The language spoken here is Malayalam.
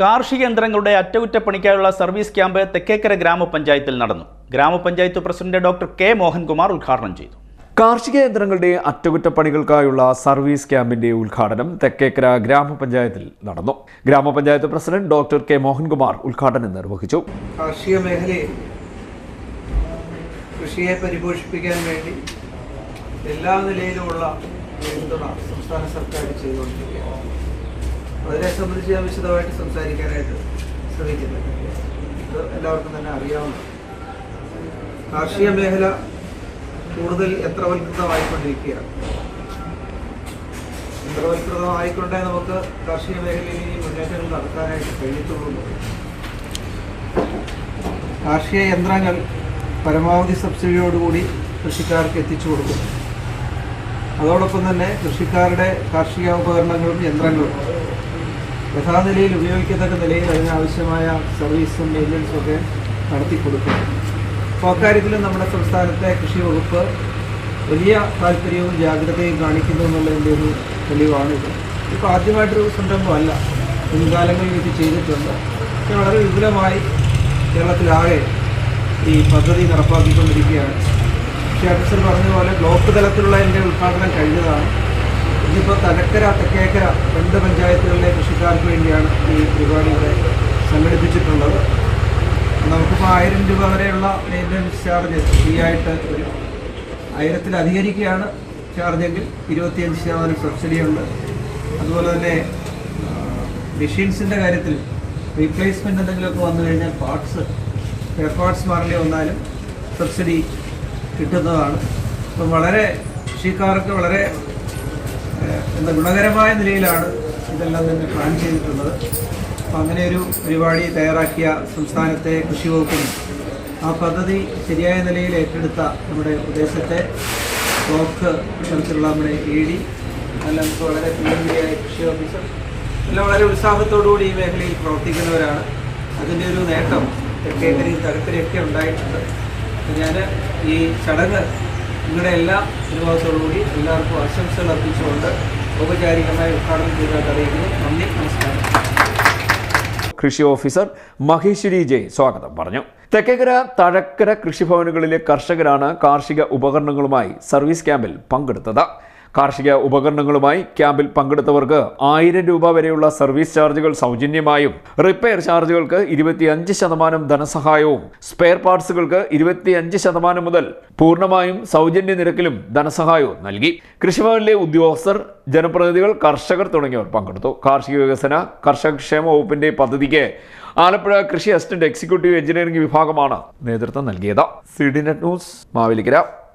കാർഷിക യന്ത്രങ്ങളുടെ അറ്റകുറ്റപ്പണിക്കായുള്ള സർവീസ് ക്യാമ്പ് തെക്കേക്കര ഗ്രാമപഞ്ചായത്തിൽ നടന്നു. ഗ്രാമപഞ്ചായത്ത് പ്രസിഡന്റ് ഡോക്ടർ കെ മോഹൻകുമാർ ഉദ്ഘാടനം ചെയ്തു. കാർഷിക യന്ത്രങ്ങളുടെ അറ്റകുറ്റപ്പണികൾക്കായുള്ള സർവീസ് ക്യാമ്പിന്റെ ഉദ്ഘാടനം തെക്കേക്കര ഗ്രാമപഞ്ചായത്തിൽ നടന്നു. ഗ്രാമപഞ്ചായത്ത് പ്രസിഡന്റ് ഡോക്ടർ കെ മോഹൻകുമാർ ഉദ്ഘാടനം നിർവഹിച്ചു. കാർഷിക മേഖലയിൽ കൃഷിയെ പരിപോഷിപ്പിക്കാൻ വേണ്ടി എല്ലാ നിലയിലുമുള്ള പിന്തുണ സംസ്ഥാന സർക്കാർ ചെയ്തുകൊണ്ടിരിക്കുകയാണ്. അതിനെ സംബന്ധിച്ച് ഞാൻ വിശദമായിട്ട് സംസാരിക്കാനായിട്ട് ശ്രമിക്കുന്നില്ല ഇത് എല്ലാവർക്കും തന്നെ അറിയാവുന്ന കാർഷിക മേഖല കൂടുതൽ യന്ത്രവൽകൃതമായിക്കൊണ്ടിരിക്കുകയാണ് യന്ത്രവൽകൃതമായിക്കൊണ്ടേ നമുക്ക് കാർഷിക മേഖലയിൽ ഇനി മുന്നേറ്റങ്ങൾ നടത്താനായിട്ട് കഴിയത്തുള്ളൂ കാർഷിക യന്ത്രങ്ങൾ പരമാവധി സബ്സിഡിയോടുകൂടി കൃഷിക്കാർക്ക് എത്തിച്ചു കൊടുക്കും അതോടൊപ്പം തന്നെ കൃഷിക്കാരുടെ കാർഷിക ഉപകരണങ്ങളും യന്ത്രങ്ങളും യഥാനിലയിൽ ഉപയോഗിക്കത്തക്ക നിലയിൽ അതിനാവശ്യമായ സർവീസും മെയിന്റനൻസും ഒക്കെ നടത്തി കൊടുക്കും അപ്പോൾ അക്കാര്യത്തിൽ നമ്മുടെ സംസ്ഥാനത്തെ കൃഷി വകുപ്പ് വലിയ താല്പര്യവും ജാഗ്രതയും കാണിക്കുന്നു എന്നുള്ളതിന്റെ ഒരു തെളിവാണിത്. ഇപ്പോൾ ആദ്യമായിട്ടൊരു സംരംഭമല്ല. മുൻകാലങ്ങളിൽ ഇത് ചെയ്തിട്ടുണ്ട്. പക്ഷേ വളരെ വിപുലമായി കേരളത്തിലാകെ ഈ പദ്ധതി നടപ്പാക്കിക്കൊണ്ടിരിക്കുകയാണ്. പക്ഷേ അഫീസർ പറഞ്ഞ പോലെ ബ്ലോക്ക് തലത്തിലുള്ള എന്റെ ഉദ്ഘാടനം കഴിഞ്ഞതാണ്. ഇന്നിപ്പോൾ തലക്കര തെക്കേക്കര രണ്ട് പഞ്ചായത്തുകളിലെ കൃഷിക്കാർക്ക് വേണ്ടിയാണ് ഈ പരിപാടി ഇവിടെ സംഘടിപ്പിച്ചിട്ടുള്ളത്. നമുക്കിപ്പോൾ ആയിരം രൂപ വരെയുള്ള മെയിന്റനൻസ് ചാർജ് ഫ്രീ ആയിട്ട് വരും ആയിരത്തിലധികരിക്കുകയാണ് ചാർജെങ്കിൽ ഇരുപത്തിയഞ്ച് ശതമാനം സബ്സിഡി ഉണ്ട്. അതുപോലെ തന്നെ മെഷീൻസിന്റെ കാര്യത്തിൽ റീപ്ലേസ്മെന്റ് എന്തെങ്കിലുമൊക്കെ വന്നു കഴിഞ്ഞാൽ പാർട്സ് സ്പെയർ പാർട്സ് മാറേണ്ടി വന്നാലും സബ്സിഡി കിട്ടുന്നതാണ്. അപ്പം വളരെ കൃഷിക്കാർക്ക് വളരെ എന്താ ഗുണകരമായ നിലയിലാണ് ഇതെല്ലാം തന്നെ പ്ലാൻ ചെയ്തിട്ടുള്ളത്. അപ്പം അങ്ങനെ ഒരു പരിപാടി തയ്യാറാക്കിയ സംസ്ഥാനത്തെ കൃഷി വകുപ്പിനും ആ പദ്ധതി ശരിയായ നിലയിൽ ഏറ്റെടുത്ത നമ്മുടെ പ്രദേശത്തെ ബ്ലോക്ക് തരത്തിലുള്ള നമ്മുടെ എ ഡി അല്ല നമുക്ക് വളരെ പ്രിയങ്കരിയായ കൃഷി ഓഫീസർ എല്ലാം വളരെ ഉത്സാഹത്തോടുകൂടി ഈ മേഖലയിൽ പ്രവർത്തിക്കുന്നവരാണ്. അതിന്റെ ഒരു നേട്ടം തെക്കേക്കരയും തലക്കരയൊക്കെ ഉണ്ടായിട്ടുണ്ട്. ഞാൻ ഈ ചടങ്ങ് നിങ്ങളുടെ എല്ലാ അനുഭവത്തോടുകൂടി എല്ലാവർക്കും ആശംസകൾ അർപ്പിച്ചുകൊണ്ട് ഔപചാരികമായി ഉദ്ഘാടനം ചെയ്തതായിട്ട് അറിയിക്കുന്നു. നന്ദി നമസ്കാരം. കൃഷി ഓഫീസർ മഹേശ്വരി ജെ സ്വാഗതം പറഞ്ഞു. തെക്കേക്കര തഴക്കര കൃഷിഭവനുകളിലെ കർഷകരാണ് കാർഷിക ഉപകരണങ്ങളുമായി സർവീസ് ക്യാമ്പിൽ പങ്കെടുത്തത്. കാർഷിക ഉപകരണങ്ങളുമായി ക്യാമ്പിൽ പങ്കെടുത്തവർക്ക് ആയിരം രൂപ വരെയുള്ള സർവീസ് ചാർജുകൾ സൗജന്യമായും റിപ്പയർ ചാർജുകൾക്ക് ഇരുപത്തിയഞ്ച് ശതമാനം ധനസഹായവും സ്പെയർ പാർട്സുകൾക്ക് ഇരുപത്തിയഞ്ച് ശതമാനം മുതൽ പൂർണമായും സൗജന്യ നിരക്കിലും ധനസഹായവും നൽകി. കൃഷിഭവനിലെ ഉദ്യോഗസ്ഥർ ജനപ്രതിനിധികൾ കർഷകർ തുടങ്ങിയവർ പങ്കെടുത്തു. കാർഷിക വികസന കർഷക ക്ഷേമ വകുപ്പിന്റെ പദ്ധതിക്ക് ആലപ്പുഴ കൃഷി അസിസ്റ്റന്റ് എക്സിക്യൂട്ടീവ് എഞ്ചിനീയറിംഗ് വിഭാഗമാണ് നേതൃത്വം നൽകിയത്. C D net news Mavelikkara.